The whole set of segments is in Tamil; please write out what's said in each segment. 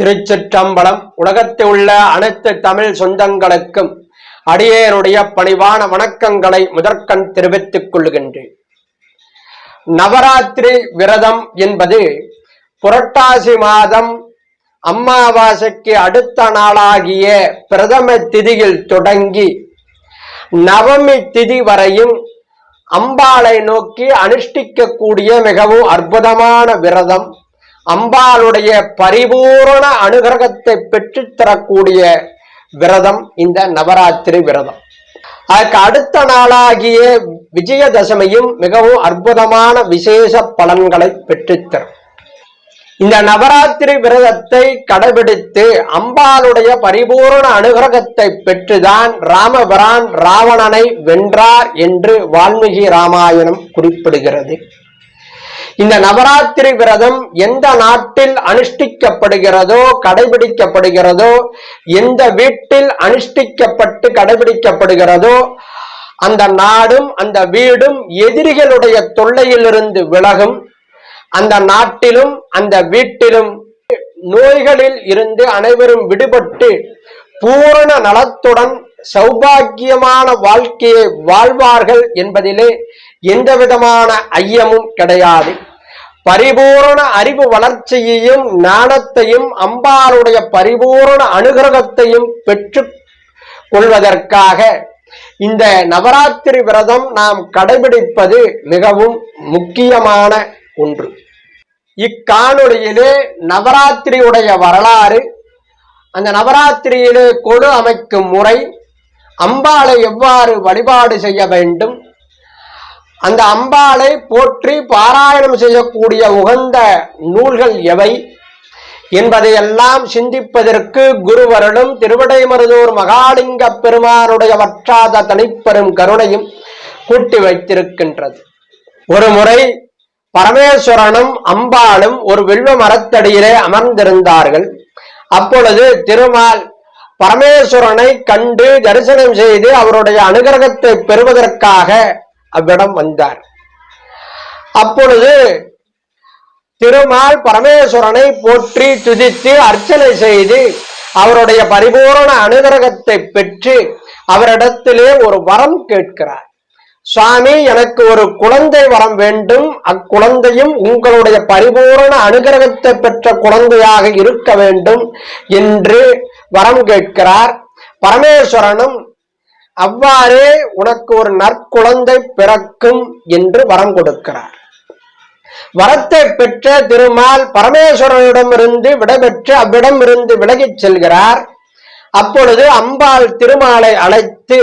திருச்சிற்றம்பலம் உலகத்தில் உள்ள அனைத்து தமிழ் சொந்தங்களுக்கும் அடியேனுடைய பணிவான வணக்கங்களை முதற்கண் தெரிவித்துக் கொள்கின்றேன். நவராத்திரி விரதம் என்பது புரட்டாசி மாதம் அமாவாசைக்கு அடுத்த நாளாகிய பிரதம திதியில் தொடங்கி நவமி திதி வரையும் அம்பாளை நோக்கி அனுஷ்டிக்கக்கூடிய மிகவும் அற்புதமான விரதம் அம்பாளுடைய பரிபூரண அனுகிரகத்தை பெற்று தரக்கூடிய விரதம் இந்த நவராத்திரி விரதம். அதுக்கு அடுத்த நாளாகிய விஜயதசமியும் மிகவும் அற்புதமான விசேஷ பலன்களை பெற்றுத்தரும் இந்த நவராத்திரி விரதத்தை கடைபிடித்து அம்பாளுடைய பரிபூரண அனுகிரகத்தை பெற்றுதான் ராமபிரான் ராவணனை வென்றார் என்று வால்மீகி ராமாயணம் குறிப்பிடுகிறது. இந்த நவராத்திரி விரதம் எந்த நாட்டில் அனுஷ்டிக்கப்படுகிறதோ கடைபிடிக்கப்படுகிறதோ எந்த வீட்டில் அனுஷ்டிக்கப்பட்டு கடைபிடிக்கப்படுகிறதோ அந்த நாடும் அந்த வீடும் எதிரிகளுடைய தொல்லையிலிருந்து விலகும். அந்த நாட்டிலும் அந்த வீட்டிலும் நோய்களில் இருந்து அனைவரும் விடுபட்டு பூரண நலத்துடன் சௌபாகியமான வாழ்க்கையை வாழ்வார்கள் என்பதிலே எந்த விதமான ஐயமும் கிடையாது. பரிபூரண அறிவு வளர்ச்சியையும் ஞானத்தையும் அம்பாளுடைய பரிபூரண அனுகிரகத்தையும் பெற்று கொள்வதற்காக இந்த நவராத்திரி விரதம் நாம் கடைபிடிப்பது மிகவும் முக்கியமான ஒன்று. இக்காணொளியிலே நவராத்திரியுடைய வரலாறு அந்த நவராத்திரியிலே கொடு அமைக்கும் முறை அம்பாளை எவ்வாறு வழிபாடு செய்ய வேண்டும் அந்த அம்பாளை போற்றி பாராயணம் செய்யக்கூடிய உகந்த நூல்கள் எவை என்பதையெல்லாம் சிந்திப்பதற்கு குருவருடும் திருவிடைமருதூர் மகாலிங்க பெருமானுடைய வற்றாத தனிப்பெரும் கருணையும் கூட்டி வைத்திருக்கின்றது. ஒரு முறை பரமேஸ்வரனும் அம்பாளும் ஒரு வில்வ மரத்தடியிலே அமர்ந்திருந்தார்கள். அப்பொழுது திருமால் பரமேஸ்வரனை கண்டு தரிசனம் செய்து அவருடைய அனுகிரகத்தை பெறுவதற்காக அவ்விடம் வந்தார். அப்பொழுது திருமால் பரமேஸ்வரனை போற்றி துதித்து அர்ச்சனை செய்து அவருடைய பரிபூரண அனுகிரகத்தை பெற்று அவரிடத்திலே ஒரு வரம் கேட்கிறார். சுவாமி எனக்கு ஒரு குழந்தை வரம் வேண்டும். அக்குழந்தையும் உங்களுடைய பரிபூரண அனுகிரகத்தை பெற்ற குழந்தையாக இருக்க வேண்டும் என்று வரம் கேட்கிறார். பரமேஸ்வரனும் அவ்வாறே உனக்கு ஒரு நற்குழந்தை பிறக்கும் என்று வரம் கொடுக்கிறார். வரத்தை பெற்ற திருமால் பரமேஸ்வரனிடமிருந்து விடைபெற்று அவ்விடம் இருந்து விலகிச் செல்கிறார். அப்பொழுது அம்பாள் திருமாலை அழைத்து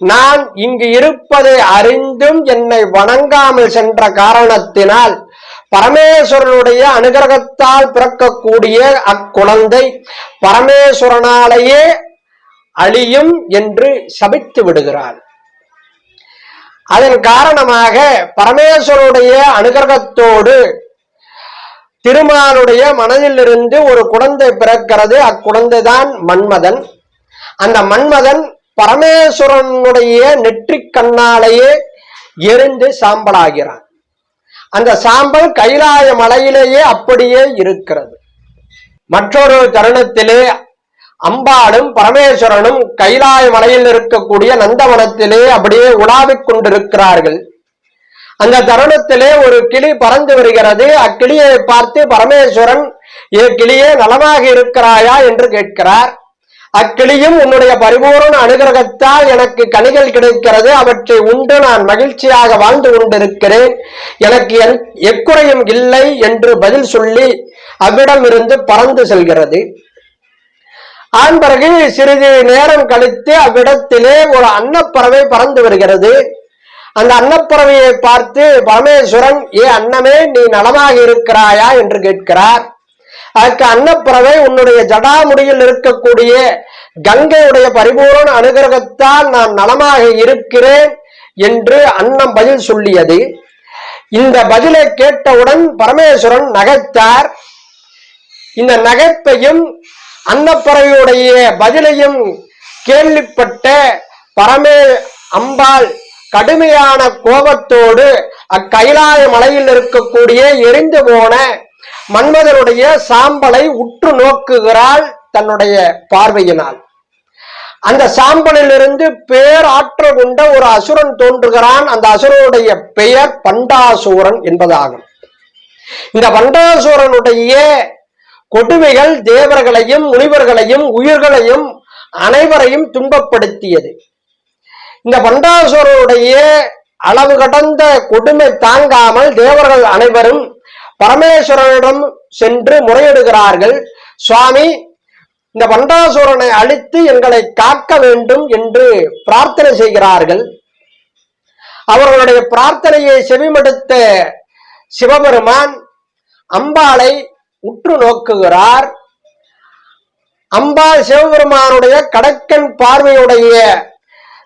நான் இங்கு இருப்பதை அறிந்தும் என்னை வணங்காமல் சென்ற காரணத்தினால் பரமேஸ்வரனுடைய அனுகிரகத்தால் பிறக்கக்கூடிய அக்குழந்தை பரமேஸ்வரனாலேயே அழியும் என்று சபித்து விடுகிறார். அதன் காரணமாக பரமேஸ்வருடைய அனுகிரகத்தோடு திருமாலுடைய மனதிலிருந்து ஒரு குழந்தை பிறக்கிறது. அக்குழந்தை தான் மன்மதன். அந்த மன்மதன் பரமேஸ்வரனுடைய நெற்றிக் கண்ணாலேயே எரிந்து சாம்பலாகிறான். அந்த சாம்பல் கைலாய மலையிலேயே அப்படியே இருக்கிறது. மற்றொரு தருணத்திலே அம்பாளும் பரமேஸ்வரனும் கைலாய மலையில் இருக்கக்கூடிய நந்தவனத்திலே அப்படியே உலாவிக் கொண்டிருக்கிறார்கள். அந்த தருணத்திலே ஒரு கிளி பறந்து வருகிறது. அக்கிளியை பார்த்து பரமேஸ்வரன் ஏ கிளியே நலமாக இருக்கிறாயா? என்று கேட்கிறார். அக்கிளியும் உன்னுடைய பரிபூரண அனுகிரகத்தால் எனக்கு கனிகள் கிடைக்கிறது. அவற்றை உண்டு. நான் மகிழ்ச்சியாக வாழ்ந்து கொண்டிருக்கிறேன். எனக்கு எக்குறையும் இல்லை என்று பதில் சொல்லி அவ்விடம் இருந்து பறந்து செல்கிறது. அதன் பிறகு சிறிது நேரம் கழித்து அவ்விடத்திலே ஒரு அன்னப்பறவை பறந்து வருகிறது. அந்த அன்னப்பறவையை பார்த்து பரமேஸ்வரன் ஏ அன்னமே நீ நலமாக இருக்கிறாயா? என்று கேட்கிறார். அதற்கு அன்னப்பறவை உன்னுடைய ஜடாமுடியில் இருக்கக்கூடிய கங்கையுடைய பரிபூர்ண அனுகிரகத்தால் நான் நலமாக இருக்கிறேன் என்று அன்னம் பதில் சொல்லியது. இந்த பதிலை கேட்டவுடன் பரமேஸ்வரன் நகைத்தார். இந்த நகைப்பையும் அன்னப்பறவையுடைய பதிலையும் கேள்விப்பட்ட பரமே அம்பாள் கடுமையான கோபத்தோடு அக்கைலாய மலையில் இருக்கக்கூடிய எரிந்து போன மன்மதனுடைய சாம்பலை உற்று நோக்குகிறாள் தன்னுடைய பார்வையினால். அந்த சாம்பலிலிருந்து பேராற்றல் கொண்ட ஒரு அசுரன் தோன்றுகிறான். அந்த அசுரனுடைய பெயர் பண்டாசூரன் என்பதாகும். இந்த பண்டாசூரனுடைய கொடுமைகள் தேவர்களையும் முனிவர்களையும் உயிர்களையும் அனைவரையும் துன்பப்படுத்தியது. இந்த பண்டாசுரனுடைய அளவு கடந்த கொடுமை தாங்காமல் தேவர்கள் அனைவரும் பரமேஸ்வரனிடம் சென்று முறையிடுகிறார்கள். சுவாமி இந்த பண்டாசுரனை அழித்து எங்களை காக்க வேண்டும் என்று பிரார்த்தனை செய்கிறார்கள். அவர்களுடைய பிரார்த்தனையை செவிமடுத்த சிவபெருமான் அம்பாளை உற்று நோக்குகிறார். அம்பாள் சிவபெருமானுடைய கடக்கன் பார்வையுடைய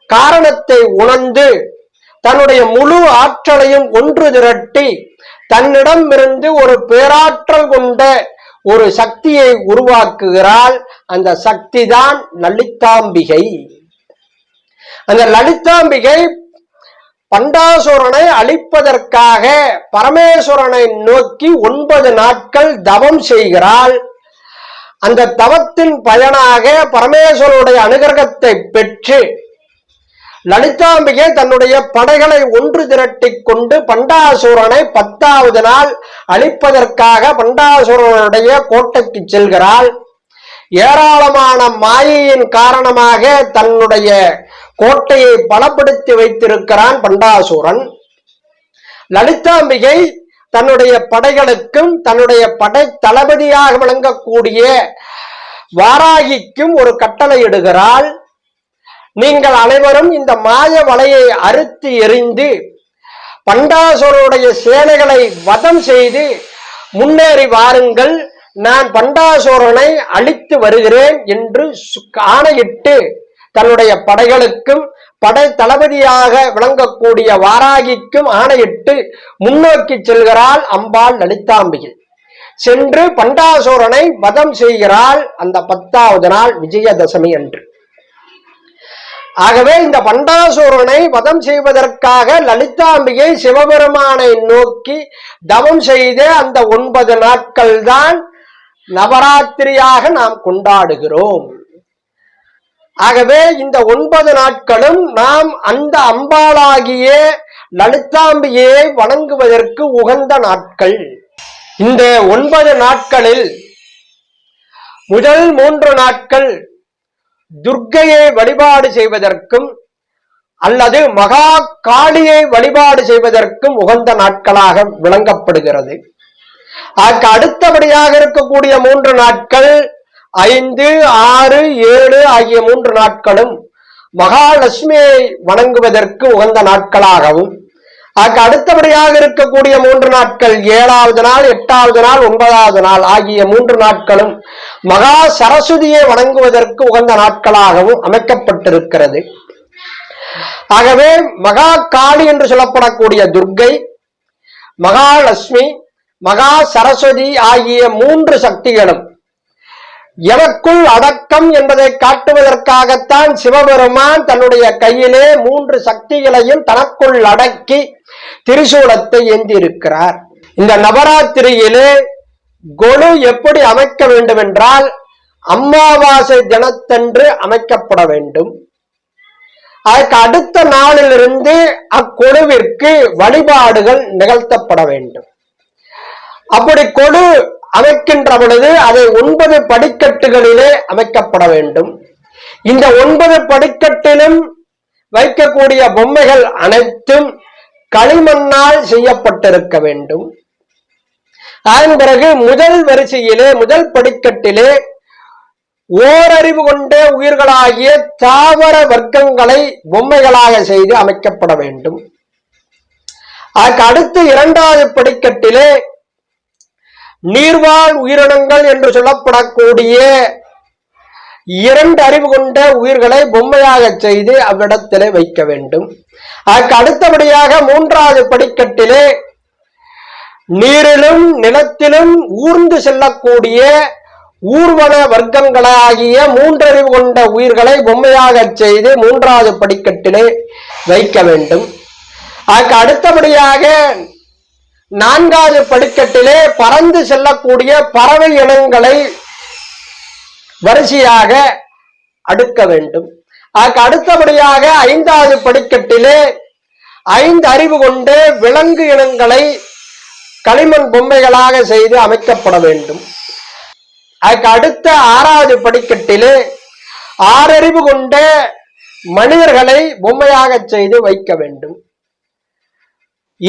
காரணத்தை உணர்ந்து தன்னுடைய முழு ஆற்றலையும் ஒன்று திரட்டி தன்னிடம் இருந்து ஒரு பேராற்றல் கொண்ட ஒரு சக்தியை உருவாக்குகிறாள். அந்த சக்தி தான் லலிதாம்பிகை. அந்த லலிதாம்பிகை பண்டாசுரனை அழிப்பதற்காக பரமேஸ்வரனை நோக்கி ஒன்பது நாட்கள் தவம் செய்கிறாள். அந்த தவத்தின் பயனாக பரமேஸ்வரனுடைய அனுகிரகத்தை பெற்று லலிதாம்பிகை தன்னுடைய படைகளை ஒன்று திரட்டி கொண்டு பண்டாசுரனை பத்தாவது நாள் அழிப்பதற்காக பண்டாசுரனுடைய கோட்டைக்கு செல்கிறாள். ஏராளமான மாயையின் காரணமாக தன்னுடைய கோட்டையை பலப்படுத்தி வைத்திருக்கிறான் பண்டாசுரன். லலிதாம்பிகை தன்னுடைய படைகளுக்கும் தன்னுடைய படை தளபதியாக விளங்கக்கூடிய வாராகிக்கும் ஒரு கட்டளை இடுகிறாள். நீங்கள் அனைவரும் இந்த மாய வலையை அறுத்து எறிந்து பண்டாசுரனுடைய சேனைகளை வதம் செய்து முன்னேறி வாருங்கள். நான் பண்டாசோரனை அழித்து வருகிறேன் என்று ஆணையிட்டு தன்னுடைய படைகளுக்கும் படை தளபதியாக விளங்கக்கூடிய வாராகிக்கும் ஆணையிட்டு முன்னோக்கி செல்கிறாள் அம்பாள் லலிதாம்பிகை சென்று பண்டாசோரனை வதம் செய்கிறாள் அந்த பத்தாவது நாள் விஜயதசமி அன்று. ஆகவே இந்த பண்டாசோரனை வதம் செய்வதற்காக லலிதாம்பிகை சிவபெருமானை நோக்கி தவம் செய்த அந்த ஒன்பது நாட்கள் தான் நவராத்திரியாக நாம் கொண்டாடுகிறோம். ஆகவே இந்த ஒன்பது நாட்களும் நாம் அந்த அம்பாளாகிய லலிதாம்பியை வணங்குவதற்கு உகந்த நாட்கள். இந்த ஒன்பது நாட்களில் முதல் மூன்று நாட்கள் துர்க்கையை வழிபாடு செய்வதற்கும் அல்லது மகா காளியை வழிபாடு செய்வதற்கும் உகந்த நாட்களாக விளங்கப்படுகிறது. அதற்கு அடுத்தபடியாக இருக்கக்கூடிய மூன்று நாட்கள் ஐந்து ஆறு ஏழு ஆகிய மூன்று நாட்களும் மகாலட்சுமியை வணங்குவதற்கு உகந்த நாட்களாகவும் அதற்கு அடுத்தபடியாக இருக்கக்கூடிய மூன்று நாட்கள் ஏழாவது நாள் எட்டாவது நாள் ஒன்பதாவது நாள் ஆகிய மூன்று நாட்களும் மகா சரஸ்வதியை வணங்குவதற்கு உகந்த நாட்களாகவும் அமைக்கப்பட்டிருக்கிறது. ஆகவே மகா காளி என்று சொல்லப்படக்கூடிய துர்க்கை மகாலட்சுமி மகா சரஸ்வதி ஆகிய மூன்று சக்திகளும் எனக்குள் அடக்கம் என்பதை காட்டுவதற்காகத்தான் சிவபெருமான் தன்னுடைய கையிலே மூன்று சக்திகளையும் தனக்குள் அடக்கி திரிசூலத்தை ஏந்தியிருக்கிறார் இந்த நவராத்திரியிலே கொலு எப்படி அமைக்க வேண்டும் என்றால் அமாவாசை தினத்தன்று அமைக்கப்பட வேண்டும். அதற்கு அடுத்த நாளிலிருந்து அக்கொழுவிற்கு வழிபாடுகள் நிகழ்த்தப்பட வேண்டும். அப்படி கொடு அமைக்கின்ற பொழுது அதை ஒன்பது படிக்கட்டுகளிலே அமைக்கப்பட வேண்டும். இந்த ஒன்பது படிக்கட்டிலும் வைக்கக்கூடிய பொம்மைகள் அனைத்தும் களிமண்ணால் செய்யப்பட்டிருக்க வேண்டும். அதன் பிறகு முதல் வரிசையிலே முதல் படிக்கட்டிலே ஓரறிவு கொண்ட உயிர்களாகிய தாவர வர்க்கங்களை பொம்மைகளாக செய்து அமைக்கப்பட வேண்டும். அதற்கு அடுத்து இரண்டாவது படிக்கட்டிலே நீர்வாழ் உயிரினங்கள் என்று சொல்லப்படக்கூடிய இரண்டு அறிவு கொண்ட உயிர்களை பொம்மையாக செய்து அவ்விடத்திலே வைக்க வேண்டும். அதற்கு அடுத்தபடியாக மூன்றாவது படிக்கட்டிலே நீரிலும் நிலத்திலும் ஊர்ந்து செல்லக்கூடிய ஊர்வன வர்க்கங்களாகிய மூன்றறிவு கொண்ட உயிர்களை பொம்மையாக செய்து மூன்றாவது படிக்கட்டிலே வைக்க வேண்டும். அதற்கு அடுத்தபடியாக நான்காவது படிக்கட்டிலே பறந்து செல்லக்கூடிய பறவை இனங்களை வரிசையாக அடுக்க வேண்டும். அதுக்கு அடுத்தபடியாக ஐந்தாவது படிக்கட்டிலே ஐந்து அறிவு கொண்டு விலங்கு இனங்களை களிமண் பொம்மைகளாக செய்து அமைக்கப்பட வேண்டும். அதுக்கு அடுத்த ஆறாவது படிக்கட்டிலே ஆறறிவு கொண்ட மனிதர்களை பொம்மையாக செய்து வைக்க வேண்டும்.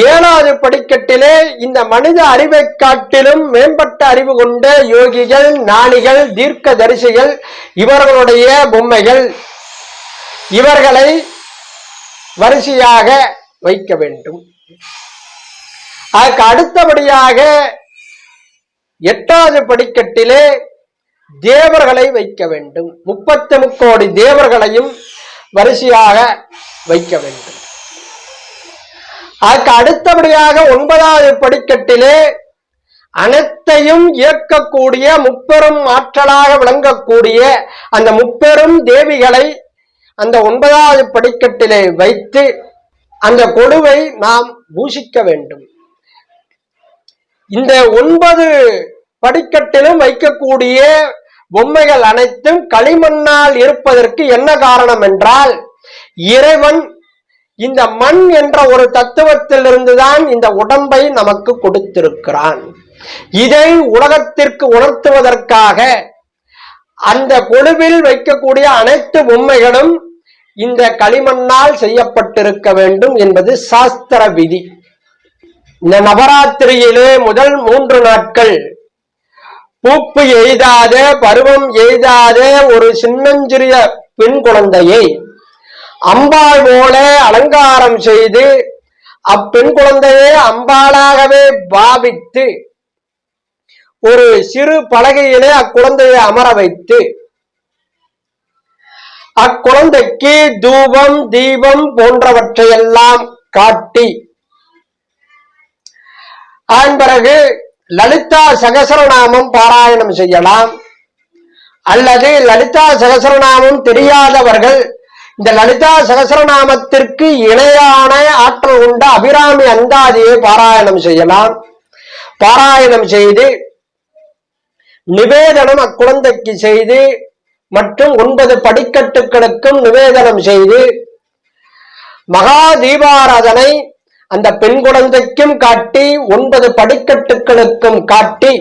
ஏழாவது படிக்கட்டிலே இந்த மனித அறிவை காட்டிலும் மேம்பட்ட அறிவு கொண்ட யோகிகள் ஞானிகள் தீர்க்க தரிசிகள் இவர்களுடைய பொம்மைகள். இவர்களை வரிசையாக வைக்க வேண்டும். அதற்கு அடுத்தபடியாக எட்டாவது படிக்கட்டிலே தேவர்களை வைக்க வேண்டும். முப்பத்தி முக்கோடி தேவர்களையும் வரிசையாக வைக்க வேண்டும். அதுக்கு அடுத்தபடியாக ஒன்பதாவது படிக்கட்டிலே அனைத்தையும் இயக்கக்கூடிய முப்பெரும் ஆற்றலாக விளங்கக்கூடிய அந்த முப்பெரும் தேவிகளை அந்த ஒன்பதாவது படிக்கட்டிலே வைத்து அந்த கொழுவை நாம் பூஷிக்க வேண்டும். இந்த ஒன்பது படிக்கட்டிலும் வைக்கக்கூடிய பொம்மைகள் அனைத்தும் களிமண்ணால் இருப்பதற்கு என்ன காரணம் என்றால் இறைவன் இந்த மண் என்ற ஒரு தத்துவத்திலிருந்துதான் இந்த உடம்பை நமக்கு கொடுத்திருக்கிறான். இதை உலகத்திற்கு உணர்த்துவதற்காக அந்த கொழுவில் வைக்கக்கூடிய அனைத்து பொம்மைகளும் இந்த களிமண்ணால் செய்யப்பட்டிருக்க வேண்டும் என்பது சாஸ்திர விதி. இந்த நவராத்திரியிலே முதல் மூன்று நாட்கள் பூப்பு எய்தாத பருவம் எய்தாத ஒரு சின்னஞ்சிறிய பெண் குழந்தையை அம்பாள் போல அலங்காரம் செய்து அப்பெண் குழந்தையை அம்பாளாகவே பாவித்து ஒரு சிறு பலகையிலே அக்குழந்தையை அமர வைத்து அக்குழந்தைக்கு தூபம் தீபம் போன்றவற்றையெல்லாம் காட்டி அதன் பிறகு லலிதா சகசரநாமம் பாராயணம் செய்யலாம். அல்லது லலிதா சகசரநாமம் தெரியாதவர்கள் இந்த லலிதா சகசரநாமத்திற்கு இணையான ஆற்றல் உண்ட அபிராமி அந்தாதியை பாராயணம் செய்யலாம். பாராயணம் செய்து நிவேதனம் அக்குழந்தைக்கு செய்து மற்றும் ஒன்பது படிக்கட்டுகளுக்கும் நிவேதனம் செய்து மகா தீபாராதனை அந்த பெண் குழந்தைக்கும் காட்டி ஒன்பது படிக்கட்டுகளுக்கும் காட்டி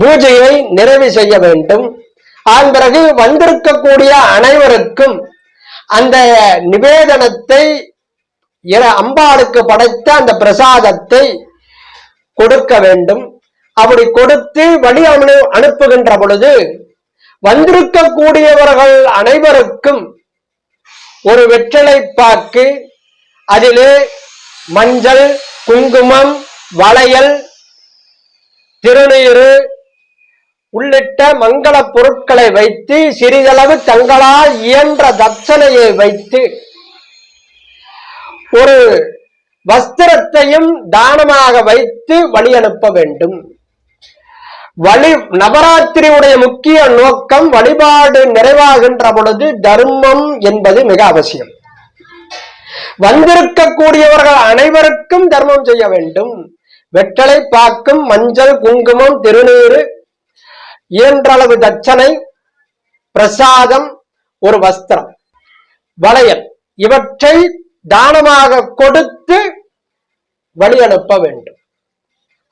பூஜையை நிறைவு செய்ய வேண்டும். அதன் பிறகு வந்திருக்கக்கூடிய அனைவருக்கும் அந்த நிவேதனத்தை இற- அம்பாளுக்கு படைத்த அந்த பிரசாதத்தை கொடுக்க வேண்டும். அப்படி கொடுத்து வழி அனு அனுப்புகின்ற பொழுது வந்திருக்கக்கூடியவர்கள் அனைவருக்கும் ஒரு வெற்றிலை பாக்கு அதிலே மஞ்சள் குங்குமம் வளையல் திருநீரு உள்ளிட்ட மங்கள பொருட்களை வைத்து சிறிதளவு தங்களால் இயன்ற தட்சணையை வைத்து ஒரு வஸ்திரத்தையும் தானமாக வைத்து வழி அனுப்ப வேண்டும். வழி நவராத்திரியுடைய முக்கிய நோக்கம் வழிபாடு நிறைவாகின்ற பொழுது தர்மம் என்பது மிக அவசியம். வந்திருக்கக்கூடியவர்கள் அனைவருக்கும் தர்மம் செய்ய வேண்டும். வெற்றலை பாக்கும் மஞ்சள் குங்குமம் திருநீறு இயன்றளவு தட்சணை பிரசாதம் ஒரு வஸ்திரம் வளையல். இவற்றை தானமாக கொடுத்து வழி அனுப்ப வேண்டும்.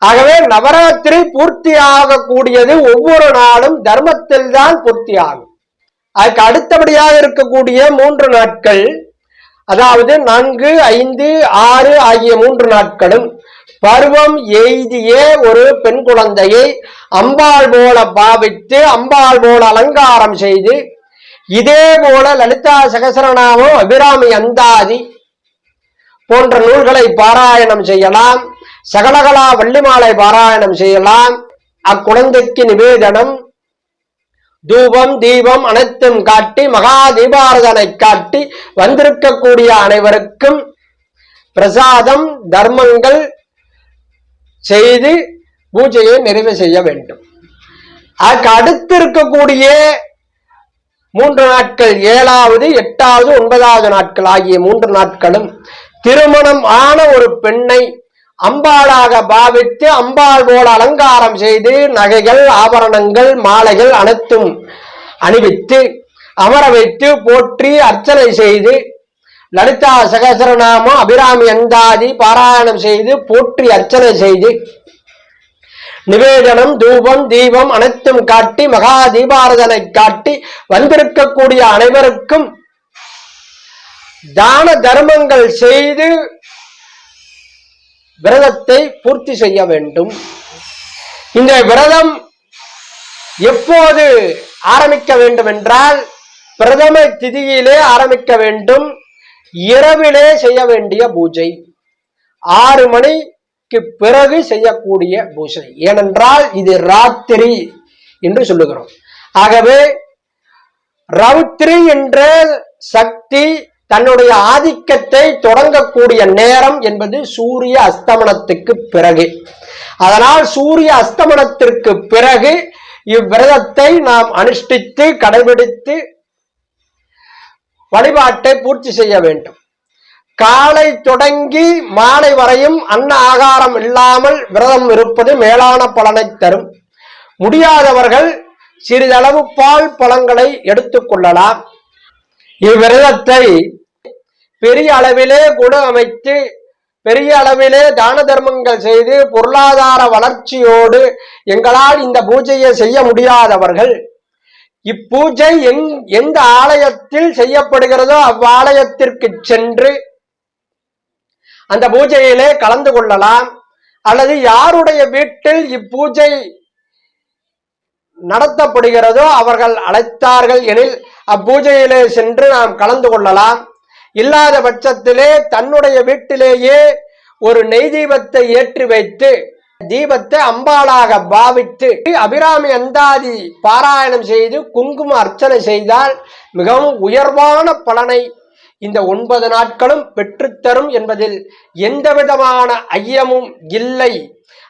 ஆகவே நவராத்திரி பூர்த்தி ஆகக்கூடியது ஒவ்வொரு நாளும் தர்மத்தில் தான் பூர்த்தி ஆகும் அதுக்கு அடுத்தபடியாக இருக்கக்கூடிய மூன்று நாட்கள் அதாவது நான்கு ஐந்து ஆறு ஆகிய மூன்று நாட்களும் பருவம் எய்திய ஒரு பெண் குழந்தையை அம்பாள் போல பாவித்து அம்பாள் போல அலங்காரம் செய்து இதே போல லலிதா சகசரநாமம் அபிராமி அந்தாதி போன்ற நூல்களை பாராயணம் செய்யலாம். சகலகலா வள்ளிமாலை பாராயணம் செய்யலாம். அக்குழந்தைக்கு நிவேதனம். தூபம் தீபம் அனைத்தும் காட்டி மகா தீபாரதனை காட்டி வந்திருக்கக்கூடிய அனைவருக்கும் பிரசாதம் தர்மங்கள் செய்து பூஜையை நிறைவு செய்ய வேண்டும். அதுக்கு அடுத்து இருக்கக்கூடிய மூன்று நாட்கள் ஏழாவது எட்டாவது ஒன்பதாவது நாட்கள் ஆகிய மூன்று நாட்களும் திருமணம் ஆன ஒரு பெண்ணை அம்பாளாக பாவித்து அம்பாள் போல அலங்காரம் செய்து நகைகள் ஆபரணங்கள் மாலைகள் அனைத்தும் அணிவித்து அமர வைத்து போற்றி அர்ச்சனை செய்து லலிதா சகசரநாமம் அபிராமி அந்தாதி பாராயணம் செய்து போற்றி அர்ச்சனை செய்து நிவேதனம் தூபம் தீபம் அனைத்தும் காட்டி மகா தீபாரதனை காட்டி வந்திருக்கக்கூடிய அனைவருக்கும் தான தர்மங்கள் செய்து விரதத்தை பூர்த்தி செய்ய வேண்டும். இந்த விரதம் எப்போது ஆரம்பிக்க வேண்டும் என்றால் பிரதம திதியிலே ஆரம்பிக்க வேண்டும். இரவிலே செய்ய வேண்டிய பூஜை ஆறு மணிக்கு பிறகு செய்யக்கூடிய பூஜை. ஏனென்றால் இது ராத்திரி என்று சொல்லுகிறோம். ஆகவே ரவுத்ரி என்ற சக்தி தன்னுடைய ஆதிக்கத்தை தொடங்கக்கூடிய நேரம் என்பது சூரிய அஸ்தமனத்துக்கு பிறகு. அதனால் சூரிய அஸ்தமனத்திற்கு பிறகு இவ்விரதத்தை நாம் அனுஷ்டித்து கடைபிடித்து வழிபாட்டை பூர்த்தி செய்ய வேண்டும். காலை தொடங்கி மாலை வரையும் அன்ன ஆகாரம் இல்லாமல் விரதம் இருப்பது மேலான பலனை தரும். முடியாதவர்கள் சிறிதளவு பால் பழங்களை எடுத்துக்கொள்ளலாம் இவ்விரதத்தை பெரிய அளவிலே குண அமைத்து பெரிய அளவிலே தான தர்மங்கள் செய்து பொருளாதார வளர்ச்சியோடு எங்களால் இந்த பூஜையை செய்ய முடியாதவர்கள் இப்பூஜை எங் எந்த ஆலயத்தில் செய்யப்படுகிறதோ அவ்வாலயத்திற்கு சென்று அந்த பூஜையிலே கலந்து கொள்ளலாம். அல்லது யாருடைய வீட்டில் இப்பூஜை நடத்தப்படுகிறதோ அவர்கள் அழைத்தார்கள் எனில் அப்பூஜையிலே சென்று நாம் கலந்து கொள்ளலாம். இல்லாத பட்சத்திலே தன்னுடைய வீட்டிலேயே ஒரு நெய் தீபத்தை ஏற்றி வைத்து தீபத்தை அம்பாளாக பாவித்து அபிராமி அந்தாதி பாராயணம் செய்து குங்கும அர்ச்சனை செய்தால் மிகவும் உயர்வான பலனை இந்த ஒன்பது நாட்களும் பெற்றுத்தரும் என்பதில் எந்த விதமான ஐயமும் இல்லை.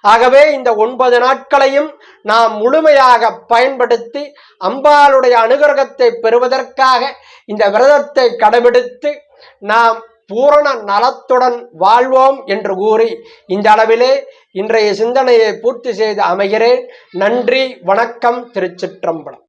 ஆகவே இந்த ஒன்பது நாட்களையும் நாம் முழுமையாக பயன்படுத்தி அம்பாளுடைய அனுகிரகத்தை பெறுவதற்காக இந்த விரதத்தை கடைபிடித்து நாம் பூரண நலத்துடன் வாழ்வோம் என்று கூறி இந்த அளவிலே இன்றைய சிந்தனையை பூர்த்தி செய்து அமைகிறேன். நன்றி வணக்கம் திருச்சிற்றம்பலம்.